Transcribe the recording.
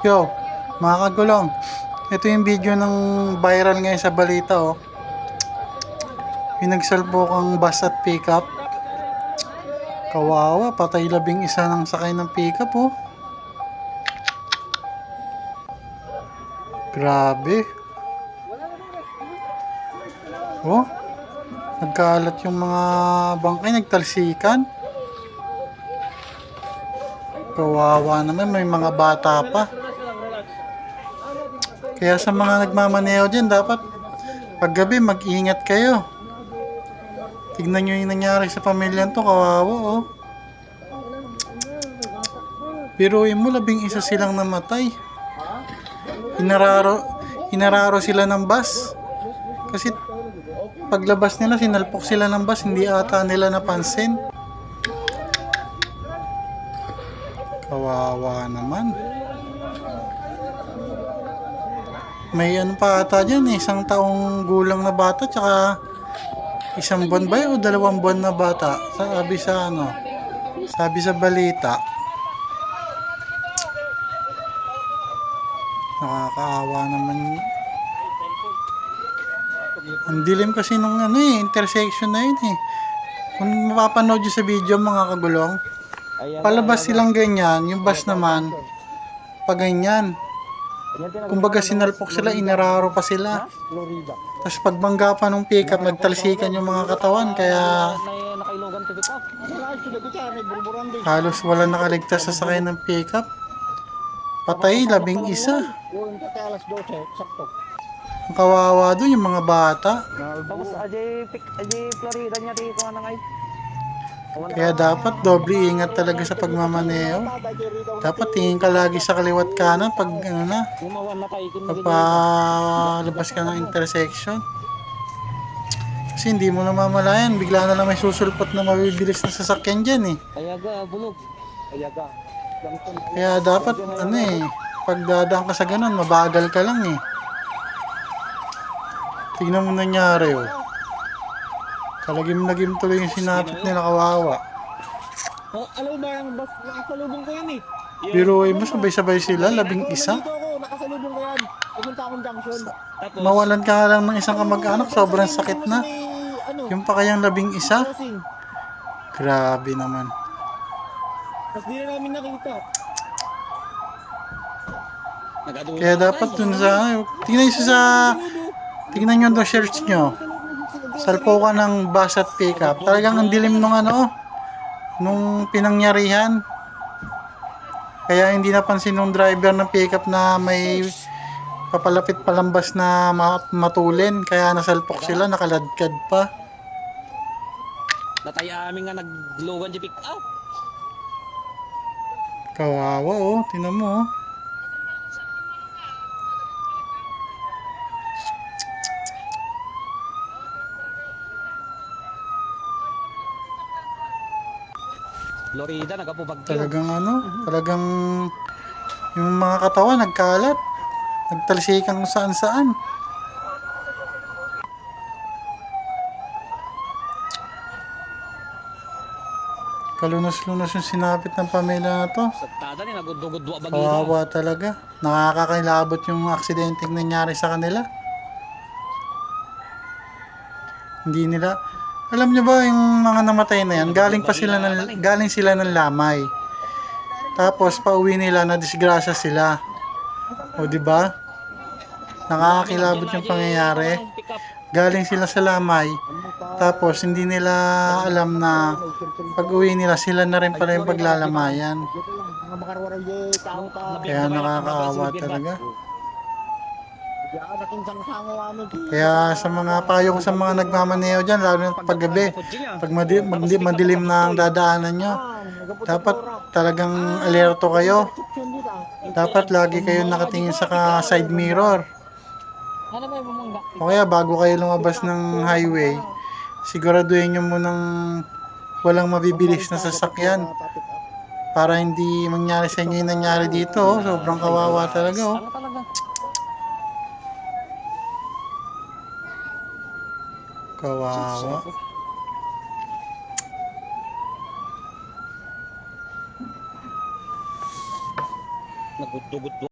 Yo, mga kagulong. Ito yung video ng viral ngayon sa balita, oh. Yung nagsalpokang bus at pickup. Kawawa, patay labing isa ng sakay ng pickup, oh. Grabe. Oh, nagkalat yung mga bangkay, nagtalsikan. Kawawa naman, may mga bata pa. Kaya sa mga nagmamaneho dyan, dapat paggabi mag-ingat kayo. Tignan nyo yung nangyari sa pamilya to, kawawa oh. Biruin mo, labing isa silang namatay. Hinararo, hinararo sila ng bus. Kasi paglabas nila, sinalpok sila ng bus, hindi ata nila napansin. Kawawa naman. May ano pa ata dyan eh, isang taong gulang na bata, tsaka isang buwan ba o dalawang buwan na bata? Sabi sa ano, sabi sa balita. Nakakaawa naman. Ang dilim kasi nung ano eh, intersection na yun eh. Kung mapapanood sa video mga kagulong, palabas silang ganyan, yung bus naman, pag ganyan. Kumbaga sinalpok sila, inararo pa sila. Florida. Tapos pagbangga pa nung pickup, nagtalsikan yung mga katawan, kaya halos wala nakaligtas sa sakay ng pickup. Patay, labing isa. Yung kaya alas 12, sakto. Ang kawawa doon yung mga bata. Tapos ajay pick ajay Florida niya dito ano ngay. Kaya dapat doble ingat talaga sa pagmamaneho. Dapat tingin ka lagi sa kaliwat kanan pag ano na, na papalabas ka ng intersection. Kasi hindi mo namamalayan, bigla na lang may susulpot na mabibilis na sasakyan dyan eh. Ayaga bulog. Ayaga. Ganton. Kaya dapat ano eh, pag dadaan ka sa ganun, mabagal ka lang eh. Tignan mo nangyari oh. Kalagim-lagim tuloy yung sinapit nila kawawa. Oh, alam mo ba yung bus nakasalubong ko yan eh. Biruin mo, sabay-sabay sila, labing isa. Dito ako, nakasalubong ko yan. Pumunta akong junction. Tapos Mawalan ka lang ng isang kamag-anak, sobrang sakit na. ano, Yung pa kayang labing isa, grabe naman. Tapos di na namin nakita. Kaya dapat dun sa, tingnan nyo sa, tingnan nyo doon search nyo. Salpo ka ng bus at pickup. Talagang ang dilim nung ano, nung pinangyarihan. Kaya hindi napansin nung driver ng pickup na may papalapit palambas na ma- matulin. Kaya nasalpok sila, nakaladkad pa. Nataya amin nga naglogan di pick up. Kawawa oh, tinan mo oh. Florida nagapubagyo. Talagang ano, talagang yung mga katawan nagkalat. Nagtalsikan kung saan saan. Kalunos-lunos yung sinapit ng pamilya na to. Sagtada ni nagudugudwa bagyo. Kawawa talaga. Nakakakilabot yung aksidenteng nangyari sa kanila. Hindi nila... Alam nyo ba yung mga namatay na yan, galing pa sila ng, galing sila ng lamay. Tapos pauwi nila na disgrasya sila. O di ba? Nakakakilabot yung pangyayari. Galing sila sa lamay. Tapos hindi nila alam na pag uwi nila sila na rin pala yung paglalamayan. Kaya nakakaawa talaga. Kaya sa mga payo ko sa mga nagmamaneho dyan, lalo na paggabi, pag madi- madi- madilim na ang dadaanan nyo, dapat talagang alerto kayo. Dapat lagi kayo nakatingin sa side mirror. O kaya bago kayo lumabas ng highway, siguraduhin nyo munang walang mabibilis na sasakyan para hindi mangyari sa inyo yung nangyari dito. oh. Sobrang kawawa talaga. Oh. Ano talaga? Kawawa. Nagudugudwa.